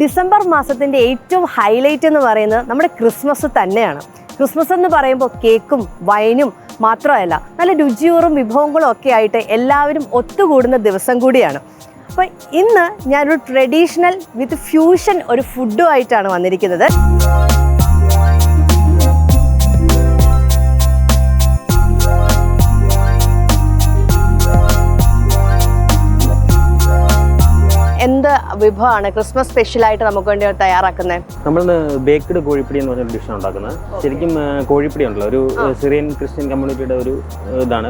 December മാസത്തിന്റെ ഏറ്റവും highlight എന്ന് പറയുന്നത് നമ്മുടെ ക്രിസ്മസ് തന്നെയാണ്. ക്രിസ്മസ് എന്ന് പറയുമ്പോൾ കേക്കും വൈനും മാത്രമല്ല നല്ല രുചിയോറും വിഭവങ്ങളും ഒക്കെ ആയിട്ട് എല്ലാവരും ഒത്തുകൂടുന്ന ദിവസം കൂടിയാണ്. അപ്പോൾ ഇന്ന് ഞാനൊരു ട്രഡീഷണൽ വിത്ത് ഫ്യൂഷൻ ഒരു ഫുഡുമായിട്ടാണ് വന്നിരിക്കുന്നത്. എന്ത് വിഭവമാണ് ക്രിസ്മസ് സ്പെഷ്യലായിട്ട് നമുക്ക് വേണ്ടി തയ്യാറാക്കുന്നത്? നമ്മൾ ബേക്ക്ഡ് കോഴിപ്പിടി എന്ന് പറഞ്ഞൊരു ഡിഷാണ് ഉണ്ടാക്കുന്നത്. ശരിക്കും കോഴിപ്പിടി ഉണ്ടല്ലോ. ഒരു സിറിയൻ ക്രിസ്ത്യൻ കമ്മ്യൂണിറ്റിയുടെ ഒരു ഇതാണ്.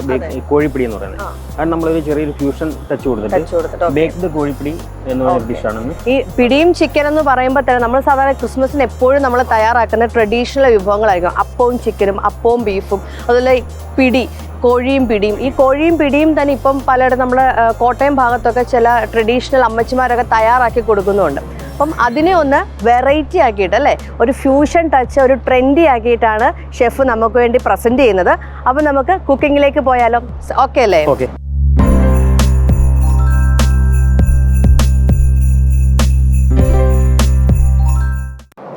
കോഴിപ്പിടി എന്ന് പറയുന്നത്. കാരണം നമ്മളൊരു ചെറിയൊരു ഫ്യൂഷൻ ടച്ച് കൊടുത്തിട്ട് ബേക്ക്ഡ് കോഴിപ്പിടി എന്ന് പറഞ്ഞ ഡിഷാണ് ഈ പിടിയും ചിക്കൻ എന്ന് പറയുമ്പോൾ തന്നെ നമ്മൾ സാധാരണ ക്രിസ്മസിന് എപ്പോഴും നമ്മൾ തയ്യാറാക്കുന്ന ട്രഡീഷണൽ വിഭവങ്ങളായിരിക്കും. അപ്പവും ചിക്കനും അപ്പവും ബീഫും അതുപോലെ പിടി കോഴിയും പിടിയും. ഈ കോഴിയും പിടിയും തന്നെ ഇപ്പം പലയിടത്തും നമ്മുടെ ആ, കോട്ടയം ഭാഗത്തൊക്കെ ചില ട്രഡീഷണൽ അമ്മച്ചിമാരൊക്കെ തയ്യാറാക്കി കൊടുക്കുന്നുണ്ട്. അപ്പം അതിനെ ഒന്ന് വെറൈറ്റി ആക്കിയിട്ട് അല്ലേ? ഒരു ഫ്യൂഷൻ ടച്ച് ഒരു ട്രെൻഡി ആക്കിയിട്ടാണ് ഷെഫ് നമുക്ക് വേണ്ടി പ്രസന്റ് ചെയ്യുന്നത്. അപ്പം നമുക്ക് കുക്കിങ്ങിലേക്ക് പോയാലോ? ഓക്കെ അല്ലേ? ഓക്കെ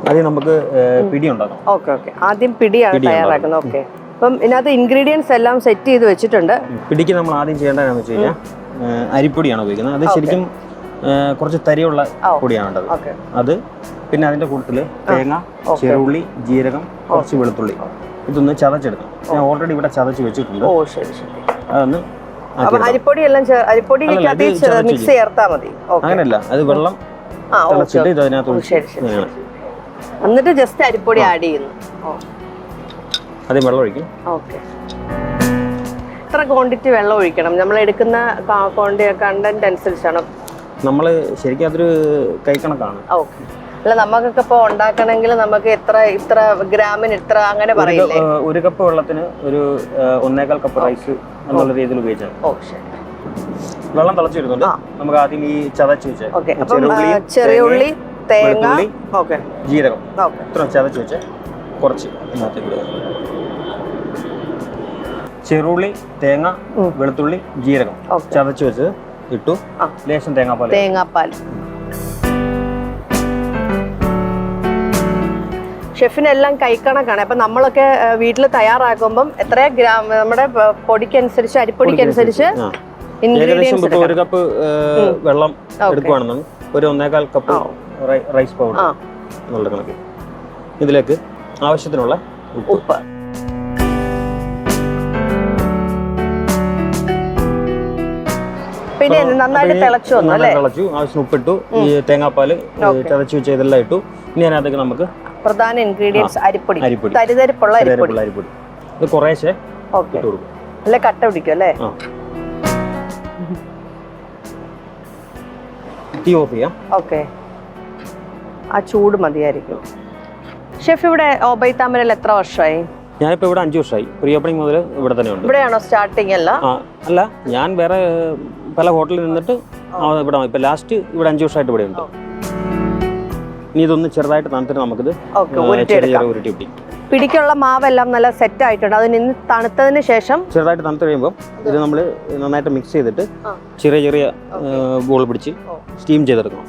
ആദ്യം നമുക്ക് പിടി ഉണ്ടാക്കാം. ഓക്കെ ഓക്കെ ആദ്യം പിടിയാണ് തയ്യാറാക്കുന്നത്. ഓക്കെ അപ്പം ഇതിനകത്ത് ഇൻഗ്രീഡിയൻസ് എല്ലാം സെറ്റ് ചെയ്ത് വെച്ചിട്ടുണ്ട്. പിടിക്ക് നമ്മൾ ആദ്യം ചെയ്യേണ്ടതെന്ന് വെച്ച് കഴിഞ്ഞാൽ അരിപ്പൊടിയാണ് ഉപയോഗിക്കുന്നത്. അത് ശരിക്കും കുറച്ച് തരിയുള്ള പൊടിയാണ് അത് പിന്നെ അതിന്റെ കൂട്ടത്തിൽ തേങ്ങ ചെറുള്ളി ജീരകം കുറച്ച് വെളുത്തുള്ളി. ഇതൊന്ന് ചതച്ചെടുക്കണം. ഞാൻ ഓൾറെഡി ഇവിടെ ചതച്ച് വെച്ചിട്ടുണ്ട് ഓ ശരി ശരി. അതൊന്ന്. അരിപ്പൊടി എല്ലാം മിക്സ് ചേർത്താൽ മതി. അങ്ങനല്ല അത് വെള്ളം ആ ഓക്കെ തിളച്ചിട്ട് ഇത് അതിനകത്ത് ശരി ശരി എന്നിട്ട് ജസ്റ്റ് അരിപ്പൊടി ആഡ് ചെയ്യുന്നു. ആദ്യം വെള്ളം ഒഴിക്കും. ഓക്കെ. എത്ര ക്വാണ്ടിറ്റി വെള്ളം ഒഴിക്കണം? നമ്മൾ എടുക്കുന്ന കണ്ടന്റ് അനുസരിച്ചാണ്? നമ്മൾ ശരിക്കും അതൊരു കൈക്കണക്കാണ് ഓക്കെ. അല്ല നമുക്കൊക്കെ ഇപ്പോൾ ഉണ്ടാക്കണമെങ്കിൽ നമുക്ക് എത്ര ഇത്ര ഗ്രാമിന് ഇത്ര അങ്ങനെ പറയില്ലേ? ഒരു കപ്പ് വെള്ളത്തിന് ഒരു ഒന്നേകാൽ കപ്പ് റൈസ് എന്നുള്ള രീതിയിൽ ഉപയോഗിച്ചാൽ ഓക്കെ ശരി. വെള്ളം തിളച്ച് വരുന്നുണ്ട് നമുക്ക് ആദ്യം ഈ ചതച്ച് വെച്ച്. ചെറിയ ഉള്ളി തേങ്ങ. ജീരകം. ഇത്ര ചതച്ച് വെച്ച്. കുറച്ച് ഇതിനകത്തേക്ക് ചെറുള്ളി തേങ്ങ. വെളുത്തുള്ളി ജീരകം ചതച്ചു വെച്ച് ഇട്ടു. ലേശം തേങ്ങാപ്പാൽ തേങ്ങാപ്പാൽ. ഷെഫിനെല്ലാം കൈക്കണക്കാണ്. അപ്പം നമ്മളൊക്കെ വീട്ടിൽ തയ്യാറാക്കുമ്പം എത്ര ഗ്രാം നമ്മുടെ പൊടിക്കനുസരിച്ച് അരിപ്പൊടിക്കനുസരിച്ച്. ഇൻഗ്രീഡിയൻസ് ഒരു കപ്പ് വെള്ളം എടുക്കുവാണെന്നും ഒരു ഒന്നേകാൽ കപ്പ് റൈസ് പൗഡർ ഇതിലേക്ക് ആവശ്യത്തിനുള്ള ഉപ്പ്. നന്നായിട്ട് തിളച്ചു വന്നു അല്ലേ? തിളച്ചു ആവശ്യത്തിന് ഉപ്പിട്ടു ഈ തേങ്ങാപ്പാൽ തിളച്ചു വെച്ച ഇതെല്ലാം ഇട്ടു. ഇനി അതിനകത്തേക്ക് നമുക്ക് പ്രധാന ഇൻഗ്രീഡിയൻസ് അരിപ്പൊടി. അരിപ്പൊടി. തരിതരിപ്പുള്ള അരിപ്പൊടി. അരിപ്പൊടി. ഇത് കുറേശ്ശെ ഓക്കെ. ഇട്ട് കൊടുക്കും. അല്ലെ കട്ട പിടിക്കും അല്ലേ? തീ ഓഫ് ചെയ്യാം. ഓക്കെ. ആ ചൂട് മതിയായിരിക്കും. ഷെഫ് ഇവിടെ ഓബൈ താമരയിൽ എത്ര വർഷമായി? ഞാനിപ്പോൾ ഇവിടെ അഞ്ച് വർഷമായി പ്രീ ഓപ്പണിംഗ് മുതൽ ഇവിടെ തന്നെ ഉണ്ട്. ഇവിടെയാണോ സ്റ്റാർട്ടിംഗ് അല്ല ആ അല്ല ഞാൻ വേറെ പല ഹോട്ടലിൽ നിന്നിട്ട് ഇവിടെ ഇപ്പം ലാസ്റ്റ് ഇവിടെ അഞ്ച് വർഷമായിട്ട് ഇവിടെ ഉണ്ട്. ഇനി ഇതൊന്ന് ചെറുതായിട്ട് തണുത്തിട്ട് നമുക്കിത് ചെറിയ ഉരുട്ടി പിടി. പിടിക്കുള്ള മാവെല്ലാം നല്ല സെറ്റ് ആയിട്ടുണ്ട് അതിന് തണുത്തതിന് ശേഷം ചെറുതായിട്ട് തണുത്ത് കഴിയുമ്പോൾ ഇത് നമ്മൾ നന്നായിട്ട് മിക്സ് ചെയ്തിട്ട് ചെറിയ ചെറിയ ബോൾ പിടിച്ച് സ്റ്റീം ചെയ്തെടുക്കണം.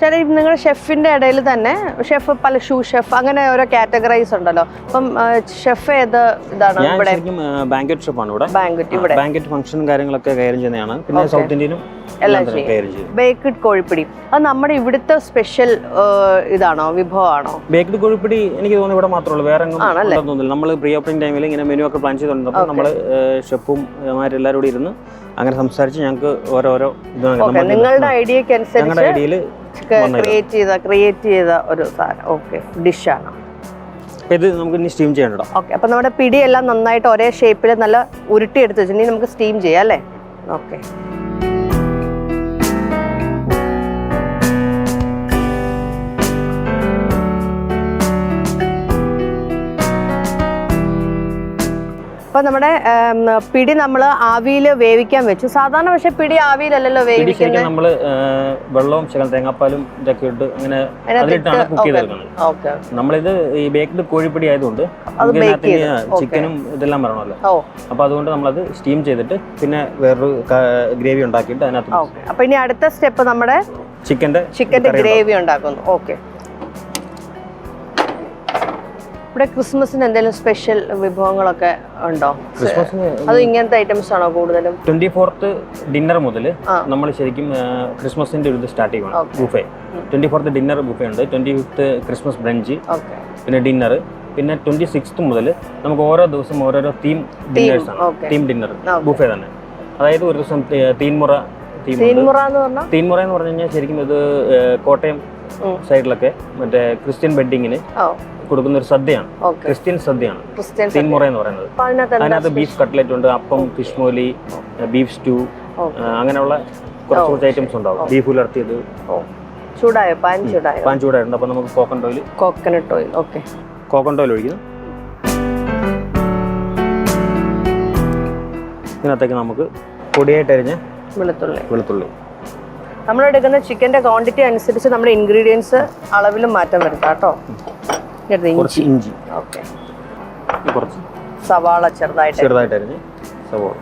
ചില നിങ്ങൾ ഷെഫിന്റെ ഇടയിൽ തന്നെ ഷെഫ് പല ഷൂ ഷെഫ് അങ്ങനെ ഓരോ കാറ്റഗറൈസ് ഉണ്ടല്ലോ. അപ്പം ഷെഫ് ഏത് ഇതാണ് ഇവിടെ? ബാങ്കറ്റ് ആണ് ഇവിടെ. ബാങ്കറ്റ് ഇവിടെ. ബാങ്കറ്റ് ഫംഗ്ഷനും കാര്യങ്ങളൊക്കെ കൈകാര്യം ചെയ്യുന്നതാണ്. പിന്നെ സൗത്ത് ഇന്ത്യയിലും എല്ലാം ചെയ്യും. ബേക്ക്ഡ് കോഴിപ്പിടി. അത് നമ്മുടെ ഇവിടുത്തെ സ്പെഷ്യൽ ഇതാണോ? വിഭവമാണോ? ബേക്ക്ഡ് കോഴിപ്പിടി എനിക്ക് തോന്നുന്നു ഇവിടെ മാത്രമേ ഉള്ളൂ. വേറെ തോന്നുന്നില്ല. നമ്മൾ പ്രീ ഓപ്പണിംഗ് ടൈമിൽ ഇങ്ങനെ മെനു ഒക്കെ പ്ലാൻ ചെയ്തുകൊണ്ടിരുന്നപ്പോൾ നമ്മൾ ഷെഫും എല്ലാവരും കൂടി ഇരുന്ന് അങ്ങനെ സംസാരിച്ച് ഞങ്ങൾക്ക് ഓരോരോ ഇത് നിങ്ങളുടെ ഐഡിയക്ക് ഞങ്ങളുടെ അനുസരിച്ച് ഐഡിയയിൽ ക്രിയേറ്റ് ചെയ്ത ക്രിയേറ്റ് ചെയ്ത ഒരു സാധനം. ഓക്കെ ഡിഷാണ് ഇത് നമുക്ക് ഇനി സ്റ്റീം ചെയ്യണ്ടോ ഓക്കെ അപ്പോൾ നമ്മുടെ പിടിയെല്ലാം നന്നായിട്ട് ഒരേ ഷേപ്പിൽ നല്ല ഉരുട്ടി എടുത്ത് വെച്ചിട്ടുണ്ടെങ്കിൽ നമുക്ക് സ്റ്റീം ചെയ്യാം അല്ലേ? ഓക്കെ നമ്മുടെ പിടി നമ്മൾ ആവിയിൽ വേവിക്കാൻ വെച്ചു. സാധാരണ പക്ഷെ പിടി ആവിയിലല്ലല്ലോ വേവിക്കുന്നത്? നമ്മൾ വെള്ളവും ശകലം തേങ്ങാപ്പാലും ഇതൊക്കെ ഇട്ട് അങ്ങനെ അതിലിട്ടാണ് കുക്ക് ചെയ്തെടുക്കുന്നത്. നമ്മളിത് ഈ ബേക്ക്ഡ് കോഴിപ്പിടി ആയതുകൊണ്ട് ചിക്കനും ഇതെല്ലാം വരണമല്ലോ. അപ്പോൾ അതുകൊണ്ട് നമ്മളത് സ്റ്റീം ചെയ്തിട്ട് പിന്നെ വേറൊരു ഗ്രേവി ഉണ്ടാക്കിയിട്ട് അതിനകത്ത് അപ്പോൾ അപ്പൊ ഇനി അടുത്ത സ്റ്റെപ്പ് നമ്മുടെ ചിക്കന്റെ ചിക്കന്റെ ഗ്രേവി ഉണ്ടാക്കുന്നു. ഓക്കെ. ഇവിടെ ക്രിസ്മസിന് എന്തെങ്കിലും സ്പെഷ്യൽ വിഭവങ്ങളൊക്കെ ഉണ്ടോ? ക്രിസ്മസിന് അത് ഇങ്ങനത്തെ ഐറ്റംസ് ആണോ കൂടുതലും? ട്വന്റി ഫോർത്ത് ഡിന്നർ മുതൽ നമ്മൾ ശരിക്കും ക്രിസ്മസിന്റെ ഒരു ഇത് സ്റ്റാർട്ട് ചെയ്യണം buffet. Twenty fourth dinner buffet ഉണ്ട് ട്വന്റി ഫിഫ്ത്ത് ക്രിസ്മസ് ബ്രഞ്ച്. പിന്നെ ഡിന്നർ പിന്നെ ട്വന്റി സിക്സ്ത് മുതൽ നമുക്ക് ഓരോ ദിവസം ഓരോരോ തീം ഡിന്നേഴ്സ് ആണ്. Theme dinner. ബുഫേ തന്നെ. അതായത് ഒരു ദിവസം തീൻമുറ തീൻമുറ തീൻമുറ എന്ന് പറഞ്ഞു കഴിഞ്ഞാൽ ശരിക്കും ഇത് കോട്ടയം സൈഡിലൊക്കെ മറ്റേ ക്രിസ്ത്യൻ വെഡിങ്ങിന് കൊടുക്കുന്ന ഒരു സദ്യയാണ്. ക്രിസ്ത്യൻ സദ്യയാണ്. തീൻമുറ എന്ന് പറയുന്നത്. അതിനകത്ത് ബീഫ് കട്ട്ലറ്റ് ഉണ്ട്. അപ്പം ഫിഷ്മോലി ബീഫ് സ്റ്റൂ. അങ്ങനെയുള്ള കുറച്ച് കുറച്ച് ഐറ്റംസ് ഉണ്ടാവും. ബീഫ് ഉലർത്തിയത്. ചൂടായോ? പാൻ ചൂടായോ? പാൻ ചൂടായിട്ടുണ്ട്. നമുക്ക് coconut oil coconut oil okay coconut oil ഒഴിക്കുന്നു ഇതിനകത്തേക്ക് നമുക്ക് പൊടിയായിട്ട് അരിഞ്ഞ വെളുത്തുള്ളി. വെളുത്തുള്ളി. നമ്മൾ എടുക്കുന്ന ചിക്കന്റെ ക്വാണ്ടിറ്റി അനുസരിച്ച് നമ്മുടെ ഇൻഗ്രീഡിയൻസ് അളവിലും മാറ്റം വരുത്താം കേട്ടോ. കുറച്ച് ഇഞ്ചി. ഓക്കെ. കുറച്ച്? സവാള ചെറുതായിട്ട് ചെറുതായിട്ടായിരുന്നു സവാള.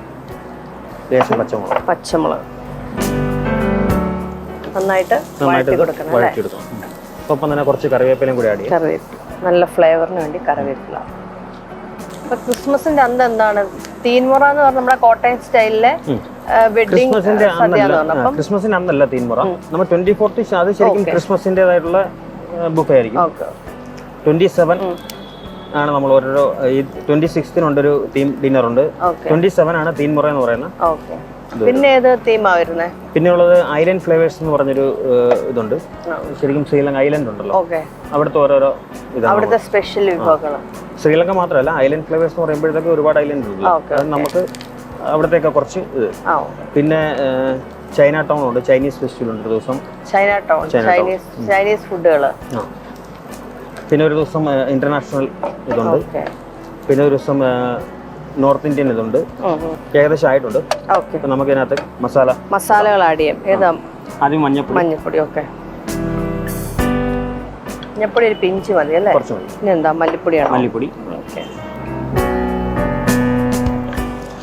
ലേശം പച്ചമുളക്. പച്ചമുളക്. നന്നായിട്ട് വഴറ്റി കൊടുക്കണം ഒപ്പം തന്നെ കുറച്ച് കറിവേപ്പിലയും കൂടി ആഡ് കറിവേപ്പില. നല്ല ഫ്ലേവറിന് വേണ്ടി കറിവേപ്പില. അപ്പൊ ക്രിസ്മസിന്റെ അന്ന് എന്താണ്? തീൻമുറ എന്ന് പറഞ്ഞാൽ നമ്മുടെ കോട്ടയം സ്റ്റൈലിലെ. വെഡിങ് ക്രിസ്മസിന്റെ അന്നല്ല. തീൻമുറ. നമ്മൾ ട്വന്റി ഫോർത്ത് അത് ശരിക്കും. ക്രിസ്മസിന്റേതായിട്ടുള്ള ബുഫേ ആയിരിക്കും. ട്വന്റി സെവൻ ആണ് നമ്മൾ ഓരോരോ ഈ ട്വന്റി സിക്സ്തിനുണ്ടൊരു തീം ഡിന്നർ ഉണ്ട്. ട്വന്റി സെവൻ ആണ് തീം മുറ എന്ന് പറയുന്നത്. പിന്നെ ഏത് തീമാ പിന്നെ പിന്നെയുള്ളത് ഐലൻഡ് ഫ്ലേവേഴ്സ് എന്ന് പറഞ്ഞൊരു ഇതുണ്ട്. ശരിക്കും ശ്രീലങ്ക ഐലൻഡ് ഉണ്ടല്ലോ. അവിടുത്തെ ഓരോരോ അവിടുത്തെ സ്പെഷ്യൽ വിഭവങ്ങൾ ശ്രീലങ്ക മാത്രമല്ല ഐലൻഡ് ഫ്ലേവേഴ്സ് എന്ന് പറയുമ്പോഴത്തേക്ക് ഒരുപാട് ഐലൻഡ് ഉണ്ട് നമുക്ക് അവിടത്തേക്ക് കുറച്ച് ഇത്. പിന്നെ ചൈന ടൗൺ ഉണ്ട്. ചൈനീസ് ഫെസ്റ്റിവൽ ഉണ്ട് ദിവസം. ചൈന ടൗൺ ചൈനീസ് ചൈനീസ് ഫുഡുകൾ പിന്നെ ഒരു ദിവസം ഇന്റർനാഷണൽ ഇതുണ്ട്. പിന്നെ ഒരു ദിവസം നോർത്ത് ഇന്ത്യൻ ഇതുണ്ട്. ഏകദേശം ആയിട്ടുണ്ട്. നമുക്ക് ഇതിനകത്ത് മസാല മസാലകൾ ആഡ് ചെയ്യാം. ഏതാ? ആദ്യം മഞ്ഞപ്പൊടി. മഞ്ഞപ്പൊടി ഓക്കെ മഞ്ഞപ്പൊടി ഒരു പിഞ്ച് മതി അല്ലേ? കുറച്ച് മതി. ഇനി എന്താ? മല്ലിപ്പൊടിയാണ്? മല്ലിപ്പൊടി. ഓക്കെ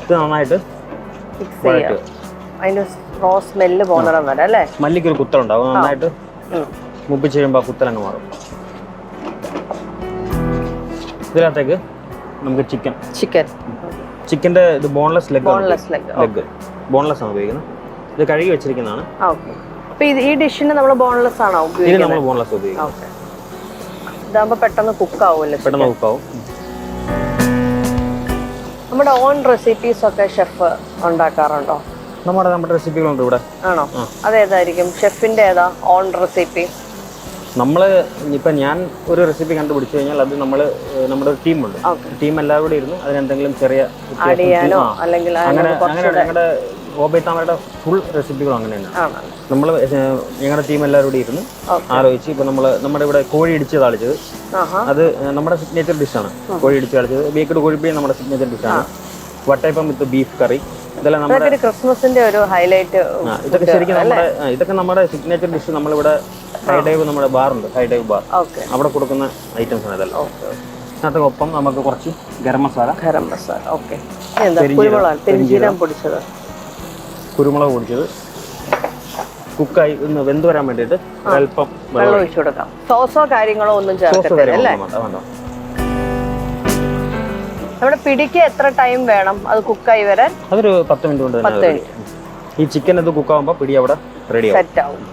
ഇത് നന്നായിട്ട് മിക്സ് ചെയ്യാം. വഴറ്റുക. അതിന് റോ സ്മെല്ല് പോകുന്നിടം വരെ അല്ലേ? മല്ലിക്ക് ഒരു കുത്തലുണ്ടാവും നന്നായിട്ട്. മുപ്പിച്ച് കഴിയുമ്പോൾ ആ കുത്തലങ്ങ് മാറും. ഇതിനകത്തേക്ക് നമുക്ക് ചിക്കൻ ചിക്കൻ ചിക്കന്റെ ഇത് boneless leg boneless leg leg boneless ആണ് ഉപയോഗിക്കുന്നത്. ഇത് കഴുകി വെച്ചിരിക്കുന്നതാണ്. ഓക്കെ അപ്പൊ ഈ ഡിഷിന് നമ്മൾ ബോൺലെസ് ആണോ ഉപയോഗിക്കുന്നത് ഉപയോഗിക്കുന്നത്? നമ്മൾ ബോൺലെസ് ഉപയോഗിക്കുന്നു ഓക്കെ ഇതാകുമ്പോ പെട്ടെന്ന് കുക്ക് ആവുമല്ലോ പെട്ടെന്ന് കുക്ക് ആവും നമ്മുടെ ഓൺ റെസിപ്പീസ് ഒക്കെ ഷെഫ് ഉണ്ടാക്കാറുണ്ടോ? നമ്മുടെ നമ്മുടെ റെസിപ്പികളുണ്ട് ഇവിടെ. ആണോ? അതേതായിരിക്കും? ഷെഫിന്റെ ഏതാ ഓൺ റെസിപ്പി നമ്മൾ ഇപ്പം ഞാൻ ഒരു റെസിപ്പി കണ്ടുപിടിച്ചു കഴിഞ്ഞാൽ അത് നമ്മൾ നമ്മുടെ ഒരു ടീമുണ്ട്. ടീം എല്ലാവരും കൂടി ഇരുന്ന് അതിനെന്തെങ്കിലും ചെറിയ അങ്ങനെ അങ്ങനെ ഞങ്ങളുടെ ഓബൈ താമരയുടെ ഫുൾ റെസിപ്പികളും അങ്ങനെയാണ് നമ്മൾ ഞങ്ങളുടെ ടീം എല്ലാവരും കൂടി ഇരുന്ന്. ആലോചിച്ച് ഇപ്പം നമ്മൾ നമ്മുടെ ഇവിടെ കോഴി ഇടിച്ച് താളിച്ചത്. അത് നമ്മുടെ സിഗ്നേച്ചർ ഡിഷാണ് കോഴി ഇടിച്ച് താളിച്ചത്. ബേക്കഡ് കോഴിപ്പിയും നമ്മുടെ സിഗ്നേച്ചർ ഡിഷാണ് വട്ടയപ്പം വിത്ത് ബീഫ് കറി ഇതെല്ലാം നമ്മുടെ ക്രിസ്മസിന്റെ ഒരു ഹൈലൈറ്റ് ഇതൊക്കെ ശരിക്കും നമ്മുടെ ഇതൊക്കെ നമ്മുടെ സിഗ്നേച്ചർ ഡിഷ് നമ്മളിവിടെ ഹൈ ഡൈവ് നമ്മുടെ ബാർ ഉണ്ട്. ഹൈ ഡൈവ് ബാർ അവിടെ കൊടുക്കുന്ന ഐറ്റംസ് ആണ് ഇതെല്ലാം. ഒപ്പം നമുക്ക് കുറച്ച് ഗരം മസാല. ഗരം മസാല. ഓക്കെ കുരുമുളക് പെരിഞ്ചീരം പൊടിച്ചത്. കുരുമുളക് പൊടിച്ചത്. കുക്കായി ഒന്ന് വെന്ത് വരാൻ വേണ്ടിയിട്ട് അല്പം വെള്ളം ഒഴിച്ചു കൊടുക്കാം. സോസോ കാര്യങ്ങളോ ഒന്നും ചേർക്കത്തില്ല നമ്മുടെ പിടിക്ക് എത്ര ടൈം വേണം? അത് കുക്കായി വരാൻ? അതൊരു പത്ത് മിനിറ്റ് കൊണ്ട്. ഈ ചിക്കൻ ഇത് കുക്കാവുമ്പോൾ പിടി അവിടെ റെഡി സെറ്റ് ആവും.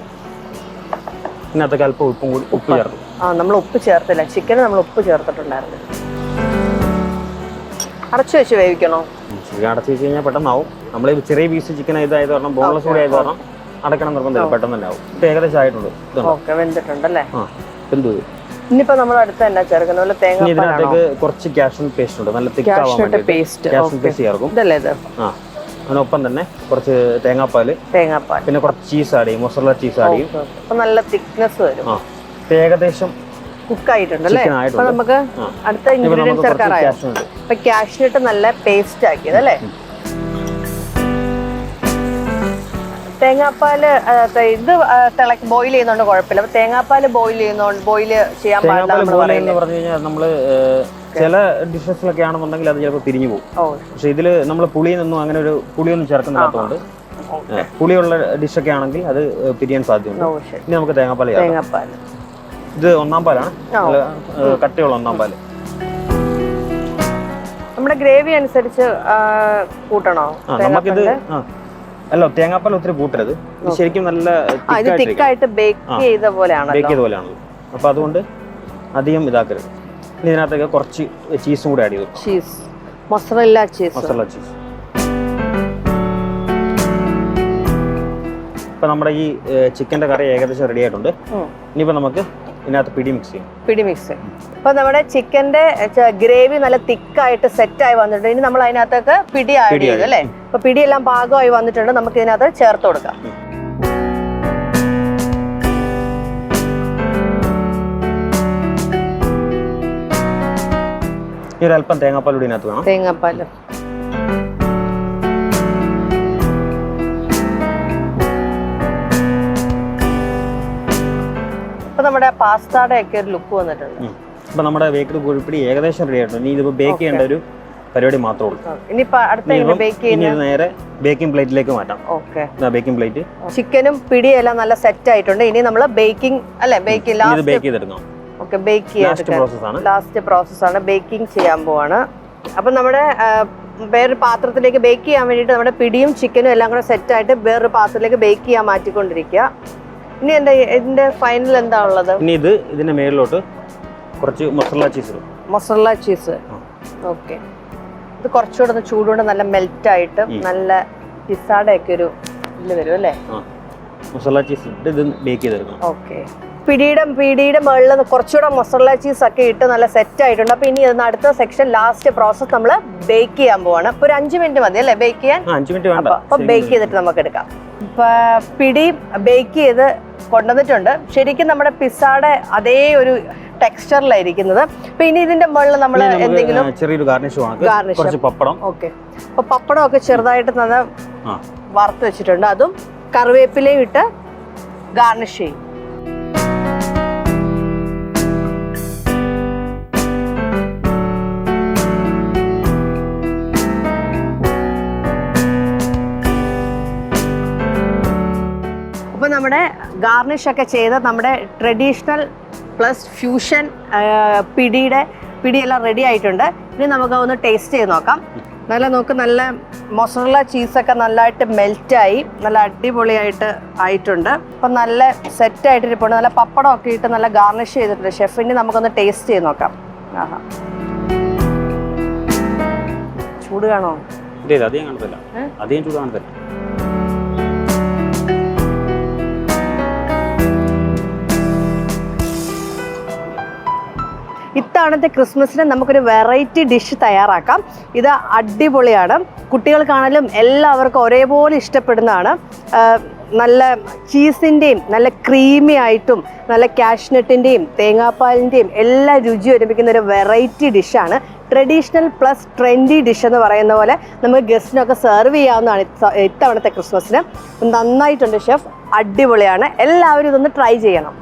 ഇതിനകത്തൊക്കെ അല്പം ഉപ്പും കൂടി ഉപ്പ് ചേർക്കും. ആ നമ്മൾ ഉപ്പ് ചേർത്തില്ല. ചിക്കന് നമ്മൾ ഉപ്പ് ചേർത്തിട്ടുണ്ടായിരുന്നു. അടച്ചു വെച്ച് വേവിക്കണോ? ചിക്കൻ അടച്ചു വെച്ച് കഴിഞ്ഞാൽ പെട്ടെന്നാവും. നമ്മൾ ചെറിയ പീസ് ചിക്കൻ ഇതായത് കാരണം ബോൺലെസ് കൂടി ആയത് കാരണം അടക്കണം നിർബന്ധമില്ല. പെട്ടെന്ന് തന്നെ ആവും ഇപ്പം ഏകദേശം ആയിട്ടുണ്ട് ഓക്കെ വെന്തിട്ടുണ്ടല്ലേ? ആ ഇനിയിപ്പോ നമ്മൾ അടുത്ത് എന്നാ ചേർക്കുന്ന പോലെ തേങ്ങ ഇതിനകത്തേക്ക് കുറച്ച് കാഷ്യൂ പേസ്റ്റ് ഉണ്ട്. നല്ല പേസ്റ്റ് ചേർക്കും. ഇതല്ലേ ഇത്? ആ. അതിനൊപ്പം തന്നെ കുറച്ച് തേങ്ങാപ്പാൽ തേങ്ങാപ്പാൽ പിന്നെ കുറച്ച് ചീസ് ആഡ് ചെയ്യും മൊസറല ചീസ് ആഡ് ചെയ്യും അപ്പൊ നല്ല തിക്നെസ് വരും. ആ ഏകദേശം കുക്ക് ആയിട്ടുണ്ട് അല്ലേ അപ്പൊ നമുക്ക് അടുത്ത ഇൻഗ്രീഡിയൻസ് ചേർക്കാറായോ? അപ്പൊ കാഷ്നട്ട് നല്ല പേസ്റ്റ് ആക്കിയത് അല്ലേ തേങ്ങാപ്പാൽ ഇത് തിളക്ക് ബോയിൽ ചെയ്യുന്നോണ്ട് കുഴപ്പമില്ല. അപ്പൊ തേങ്ങാപ്പാൽ ബോയിൽ ചെയ്യുന്നോണ്ട് ബോയിൽ ചെയ്യാൻ പാടില്ല നമ്മൾ ചില ഡിഷസിലൊക്കെ ആണെന്നുണ്ടെങ്കിൽ അത് ചിലപ്പോൾ തിരിഞ്ഞു പോകും. പക്ഷെ ഇതിൽ നമ്മൾ പുളിയൊന്നും അങ്ങനെ ഒരു പുളിയൊന്നും ചേർക്കുന്നില്ലാത്തതുകൊണ്ട് പുളിയുള്ള ഡിഷൊക്കെ ആണെങ്കിൽ അത് പിരിയാൻ സാധ്യതയുണ്ട്. ഇനി നമുക്ക് തേങ്ങാപ്പാൽ തേങ്ങാപ്പാൽ ഇത് ഒന്നാം പാലാണ്. കട്ടയുള്ള ഒന്നാം പാൽ. നമ്മുടെ ഗ്രേവി അനുസരിച്ച് കൂട്ടണോ? നമുക്കിത് അല്ല തേങ്ങാപ്പാൽ ഒത്തിരി കൂട്ടരുത്. ശരിക്കും നല്ല തിക്കായിട്ട് ബേക്ക് ചെയ്ത പോലെയാണല്ലോ. ബേക്ക് ചെയ്ത പോലെയാണല്ലോ. അപ്പോൾ അതുകൊണ്ട് അധികം ഇതാക്കരുത്. ഇതിനകത്തേക്ക് കുറച്ച് ചീസും കൂടെ ആഡ് ചെയ്തു. Cheese mozzarella cheese mozzarella cheese ഇപ്പം നമ്മുടെ ഈ ചിക്കന്റെ കറി ഏകദേശം റെഡി ആയിട്ടുണ്ട്. ഇനിയിപ്പോൾ നമുക്ക് ഇതിനകത്ത് പിടി മിക്സ് ചെയ്യാം. പിടി മിക്സ് അപ്പൊ നമ്മുടെ ചിക്കന്റെ ഗ്രേവി നല്ല തിക്കായിട്ട് സെറ്റ് ആയി വന്നിട്ടുണ്ട്. ഇനി നമ്മൾ അതിനകത്തേക്ക് പിടി ആഡ് ചെയ്തു അല്ലേ? അപ്പൊ പിടിയെല്ലാം പാകമായി വന്നിട്ടുണ്ട്. നമുക്ക് ഇതിനകത്ത് ചേർത്ത് കൊടുക്കാം. ഇനി ഒരു അല്പം തേങ്ങാപ്പാൽ കൂടി ഇതിനകത്ത് വേണം. തേങ്ങാപ്പാൽ. അപ്പൊ നമ്മുടെ പാസ്തയുടെ ഒക്കെ ഒരു ലുക്ക് വന്നിട്ടുണ്ട്. അപ്പൊ നമ്മുടെ ബേക്കറി കോഴിപ്പിടി ഏകദേശം റെഡി ആയിട്ടുണ്ട്. ഇനി ഇതിപ്പോൾ ബേക്ക് ചെയ്യേണ്ട ഒരു പരിപാടി മാത്രമേ ഉള്ളൂ. ഇനിയിപ്പോ അടുത്ത ബേക്ക് ഇനി ചെയ്യുന്ന ഇത് നേരെ ബേക്കിംഗ് പ്ലേറ്റിലേക്ക് മാറ്റാം. ഓക്കെ ബേക്കിംഗ് പ്ലേറ്റ് ചിക്കനും പിടിയെല്ലാം നല്ല സെറ്റ് ആയിട്ടുണ്ട്. ഇനി നമ്മൾ ബേക്കിംഗ് അല്ലെ ബേക്കിംഗ് ഇത് ലാസ്റ്റ് ബേക്ക് ചെയ്തെടുക്കണം. ഓക്കെ ബേക്ക് ലാസ്റ്റ് പ്രോസസ് ആണ്. ബേക്കിംഗ് ചെയ്യാൻ പോവാണ്. അപ്പം നമ്മുടെ വേറൊരു പാത്രത്തിലേക്ക് ബേക്ക് ചെയ്യാൻ വേണ്ടിയിട്ട് നമ്മുടെ പിടിയും ചിക്കനും എല്ലാം കൂടെ സെറ്റായിട്ട് വേറൊരു പാത്രത്തിലേക്ക് ബേക്ക് ചെയ്യാൻ മാറ്റിക്കൊണ്ടിരിക്കുക. ഇനി എന്താ ഇതിന്റെ ഫൈനൽ എന്താ ഉള്ളത്? ഇനി ഇത് ഇതിന്റെ മേളിലോട്ട് കുറച്ച് masala cheese masala cheese. Okay ഇത് കുറച്ചുകൂടെ ഒന്ന് ചൂടുകൊണ്ട് നല്ല മെൽറ്റ് ആയിട്ട് നല്ല പിസ്സാടെ ഒക്കെ ഒരു ഇതിൽ വരും അല്ലേ? മസാല ചീസ് ഇട്ട് ഇത് ബേക്ക് ചെയ്തെടുക്കണം. ഓക്കെ പിടിയുടെ പിടിയുടെ മുകളിൽ കുറച്ചുകൂടെ മൊസറല ചീസ് ഒക്കെ ഇട്ട് നല്ല സെറ്റ് ആയിട്ടുണ്ട്. അപ്പൊ ഇനി അതിന് അടുത്ത സെക്ഷൻ ലാസ്റ്റ് പ്രോസസ് നമ്മൾ ബേക്ക് ചെയ്യാൻ പോവാണ്. അപ്പൊ ഒരു അഞ്ച് മിനിറ്റ് മതി അല്ലേ? ബേക്ക് ചെയ്യാൻ? അപ്പൊ ബേക്ക് ചെയ്തിട്ട് നമുക്ക് എടുക്കാം. പിടി ബേക്ക് ചെയ്ത് കൊണ്ടുവന്നിട്ടുണ്ട്. ശരിക്കും നമ്മുടെ പിസ്സയുടെ അതേ ഒരു ടെക്സ്ചറിലായിരിക്കുന്നത് ഇനി ഇതിന്റെ മുകളിൽ നമ്മൾ എന്തെങ്കിലും ചെറിയൊരു ഗാർണിഷ് പപ്പടം. ഓക്കെ അപ്പൊ പപ്പടം ഒക്കെ ചെറുതായിട്ട് നല്ല വറുത്ത് വെച്ചിട്ടുണ്ട്. അതും കറിവേപ്പിലയും ഇട്ട് ഗാർണിഷ് ചെയ്യും. നമ്മുടെ ഗാർണിഷ് ഒക്കെ ചെയ്ത് നമ്മുടെ ട്രഡീഷണൽ പ്ലസ് ഫ്യൂഷൻ പിടിയുടെ പിടിയെല്ലാം റെഡി ആയിട്ടുണ്ട്. ഇനി നമുക്ക് ഒന്ന് ടേസ്റ്റ് ചെയ്ത് നോക്കാം. നല്ല നോക്ക് നല്ല മൊസറുള്ള ചീസൊക്കെ നല്ലതായിട്ട് മെൽറ്റായി നല്ല അടിപൊളിയായിട്ട് ആയിട്ടുണ്ട്. അപ്പം നല്ല സെറ്റായിട്ട് ഇരിപ്പുണ്ട് നല്ല പപ്പടം ഒക്കെ ഇട്ട് നല്ല ഗാർണിഷ് ചെയ്തിട്ടുണ്ട് ഷെഫിന്റെ നമുക്കൊന്ന് ടേസ്റ്റ് ചെയ്ത് നോക്കാം. ആഹാ. ചൂട് കാണോ അധികം കാണത്തില്ല? അധികം ചൂട് കാണത്തില്ല. ഇത്തവണത്തെ ക്രിസ്മസിന് നമുക്കൊരു വെറൈറ്റി ഡിഷ് തയ്യാറാക്കാം. ഇത് അടിപൊളിയാണ്. കുട്ടികൾക്കാണെങ്കിലും എല്ലാവർക്കും ഒരേപോലെ ഇഷ്ടപ്പെടുന്നതാണ്. നല്ല ചീസിന്റെയും നല്ല ക്രീമി ആയിട്ടും നല്ല കാഷ്നട്ടിന്റെയും തേങ്ങാപ്പാലിന്റെയും എല്ലാ രുചി ഒരുമിക്കുന്ന ഒരു വെറൈറ്റി ഡിഷാണ്. ട്രഡീഷണൽ പ്ലസ് ട്രെൻഡി ഡിഷ് എന്ന് പറയുന്ന പോലെ നമുക്ക് ഗസ്റ്റിനൊക്കെ സെർവ് ചെയ്യാവുന്നതാണ് ഇത്തവണത്തെ ക്രിസ്മസിന്. നന്നായിട്ടുണ്ട് ഷെഫ് അടിപൊളിയാണ്. എല്ലാവരും ഇതൊന്ന് ട്രൈ ചെയ്യണം.